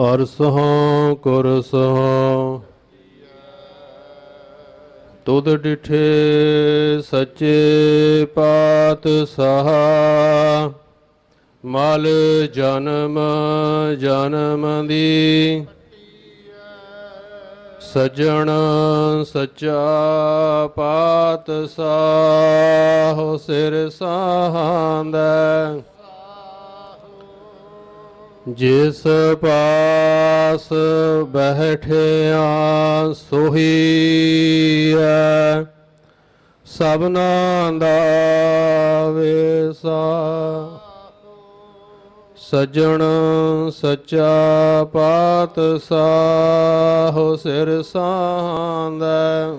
ਅਰਸਹਾਂ ਕੁਰਸਹਾਂ ਤੁਧ ਡਿਠੇ ਸੱਚੇ ਪਾਤ ਸਹਾ ਮਲ ਜਨਮ ਜਨਮ ਦੀ। ਸਜਣ ਸਚਾ ਪਾਤ ਸਾਹ ਸਿਰ ਸਾਹਾਂਦਾ ਜਿਸ ਪਾਸ ਬਹਿਠਿਆ ਸੋਹੀ ਐ ਸਭਨਾ ਦਾ ਵੇਸਾ। ਸਜਣ ਸਚਾ ਪਾਤ ਸਾਹ ਸਿਰ ਸਾਂਦਾ।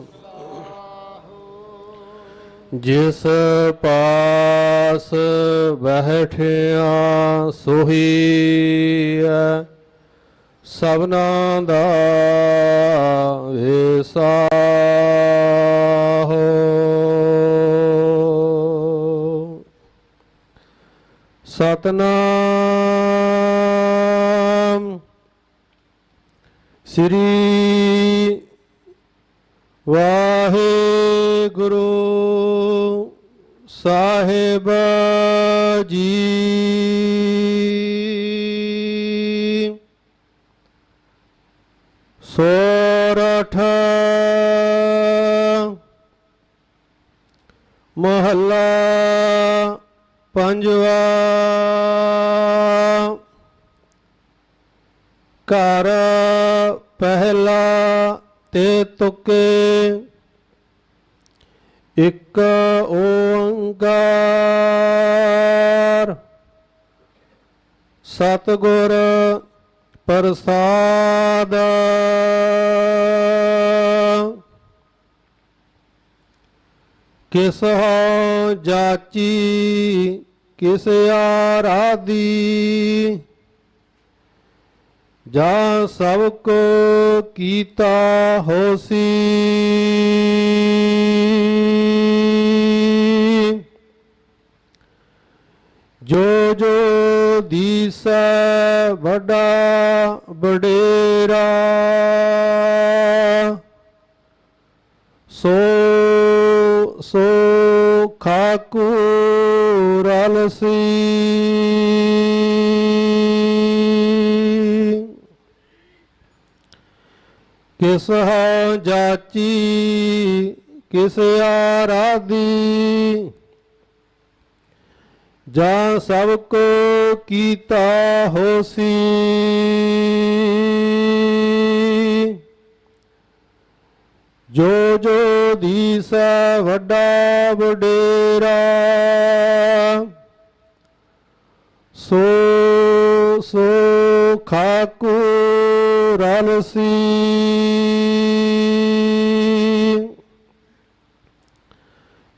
ਜਿਸ ਪਾਸ ਬਹਿਠਿਆ ਸੋਹੀ ਐ ਸਭਨਾ ਦਾ ਵੇਸਾ ਹੋ ਸਤਨਾਮ ਸ੍ਰੀ ਵਾਹਿਗੁਰੂ ਸਾਹਿਬ ਜੀ ਸੋਰਠ ਮਹੱਲਾ ਪੰਜਵਾ ਘਰ ਪਹਿਲਾ ਤੇ ਤੁਕੇ ਇੱਕ ਓੰਕਾਰ। ਸਤਿਗੁਰ ਪ੍ਰਸਾਦ। ਕਿਸ ਹੋ ਜਾਚੀ ਕਿਸ ਆਰਾਦੀ ਜਾਂ ਸਭ ਕੋ ਕੀਤਾ ਹੋਸੀ। ਦੀਸੈ ਵੱਡਾ ਬਡੇਰਾ ਸੋ ਸੋ ਖਾਕੂ ਰਲਸੀ ਕਿਸ ਹੋ ਜਾਚੀ ਕਿਸ ਆਰਾਦੀ ਜਾਂ ਸਭ ਕੋ ਕੀਤਾ ਹੋਸੀ। ਜੋ ਜੋ ਦੀਸੈ ਵੱਡਾ ਵਡੇਰਾ ਸੋ ਸੋ ਖਾਕੂ ਰਲਸੀ।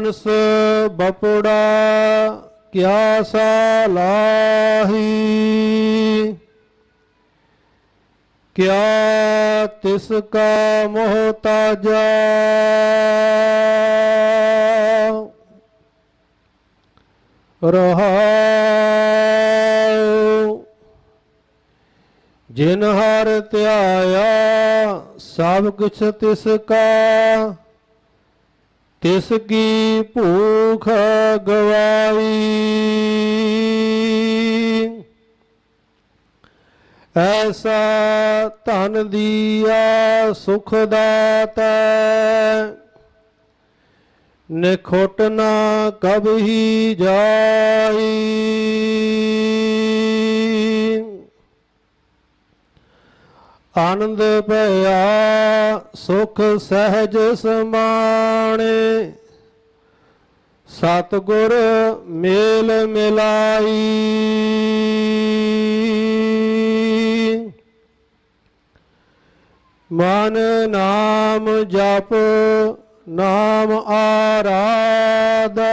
ਮਾਨਸ ਬਪੜਾ, ਕਿਆ ਸਾਲਾਹੀ? ਕਿਆ ਤਿਸ ਕਾ ਮੋਹਤਾਜਾ ਰਹਾਉ, ਜਿਨ ਹਰ ਧਿਆਇਆ, ਸਭ ਕੁਛ ਤਿਸ ਕਾ। ਤਿਸ ਕੀ ਭੂਖ ਗਵਾਈ। ਐਸਾ ਧਨ ਦੀਆ ਸੁਖ ਦਾਤੈ ਨਿਖੋਟ ਨਾ ਕਬਹੀ ਜਾਈ। ਆਨੰਦ ਭਇਆ ਸੁਖ ਸਹਿਜ ਸਮਾਣੇ। ਸਤਗੁਰ ਮੇਲ ਮਿਲਾਈ। ਮਨ ਨਾਮ ਜਪ ਨਾਮ ਆਰਾਧਾ।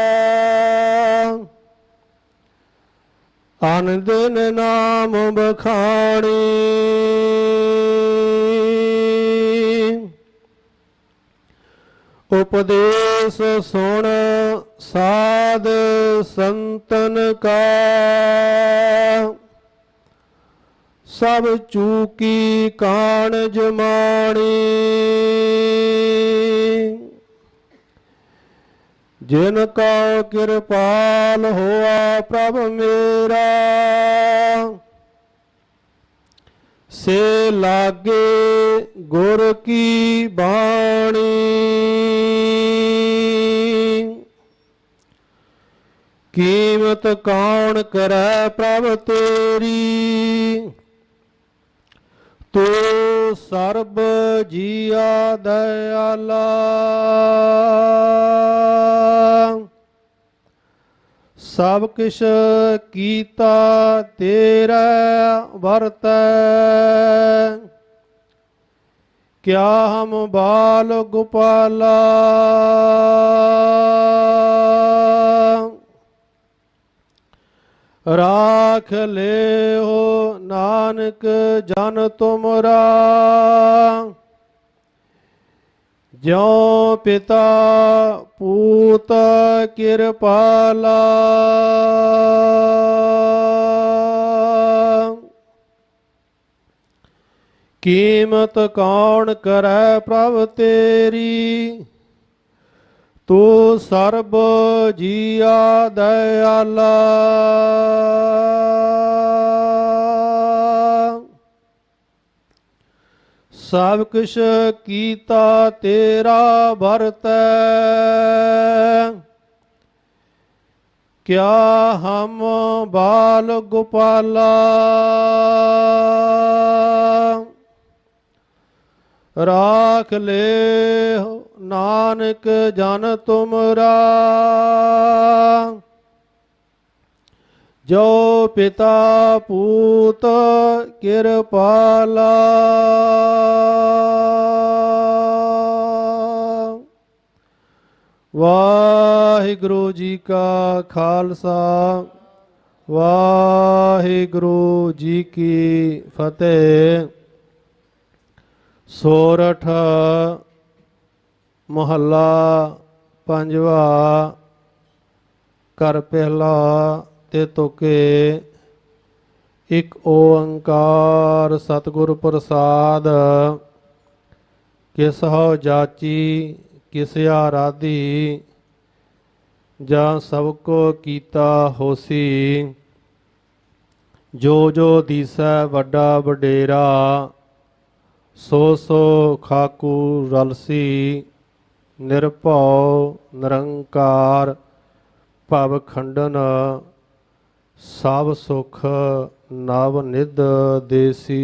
ਆਨੰਦ ਨਾਮ ਬਖਾਣੀ ਉਪਦੇਸ਼ ਸੁਣ ਸਾਧ ਸੰਤਨ ਕਾ। ਸਭ ਚੂਕੀ ਕਾਣ ਜਮਾਣੀ ਜਿਨ ਕਾ ਕਿਰਪਾਲ ਹੋਆ ਪ੍ਰਭ ਮੇਰਾ। ਸੇ ਲਾਗੇ ਗੁਰ ਕੀ ਬਾਣੀ। ਕੀਮਤ ਕੌਣ ਕਰੈ ਪ੍ਰਭ ਤੇਰੀ। ਤੂੰ ਸਰਬ ਜੀਆ ਦਇਆਲਾ। ਸਭ ਕਿਛ ਕੀਤਾ ਤੇਰਾ ਵਰਤੈ। ਕਿਆ ਹਮ ਬਾਲ ਗੋਪਾਲਾ। ਰਾਖ ਲਿਓ ਨਾਨਕ ਜਨ ਤੁਮਰਾ। ਜਿਉ ਪਿਤਾ ਪੂਤ ਕਿਰਪਾਲਾ। ਕੀਮਤ ਕੌਣ ਕਰੈ ਪ੍ਰਭ ਤੇਰੀ? ਤੂੰ ਸਰਬ ਜੀਆ ਦਇਆਲਾ। ਸਭ ਕੁਛ ਕੀਤਾ ਤੇਰਾ ਵਰਤੈ। ਕਿਆ ਹਮ ਬਾਲ ਗੋਪਾਲਾ। ਰਾਖ ਲੈ ਨਾਨਕ ਜਨ ਤੁਮਰਾ। ਜੋ ਪਿਤਾ ਪੂਤ ਕਿਰਪਾਲਾ। ਵਾਹਿਗੁਰੂ ਜੀ ਕਾ ਖਾਲਸਾ, ਵਾਹਿਗੁਰੂ ਜੀ ਕੀ ਫਤਿਹ। ਸੋਰਠ, ਮਹੱਲਾ, ਪੰਜਵਾ ਕਰ ਪਹਿਲਾ ਤੇ ਤੁਕੇ, ਇੱਕ ਓੰਕਾਰ ਸਤਿਗੁਰ ਪ੍ਰਸਾਦ, ਕਿਸ ਹੋ ਜਾਚੀ, ਕਿਸ ਆਰਾਧੀ, ਜਾਂ ਸਭ ਕੋ ਕੀਤਾ ਹੋਸੀ, ਜੋ ਜੋ ਦੀਸੈ ਵੱਡਾ ਵਡੇਰਾ ਸੋ ਸੋ ਖਾਕੂ ਰਲਸੀ ਨਿਰਭਉ ਨਿਰੰਕਾਰ ਭਵ ਖੰਡਨ ਸਭ ਸੁਖ ਨਵ ਨਿਧ ਦੇਸੀ।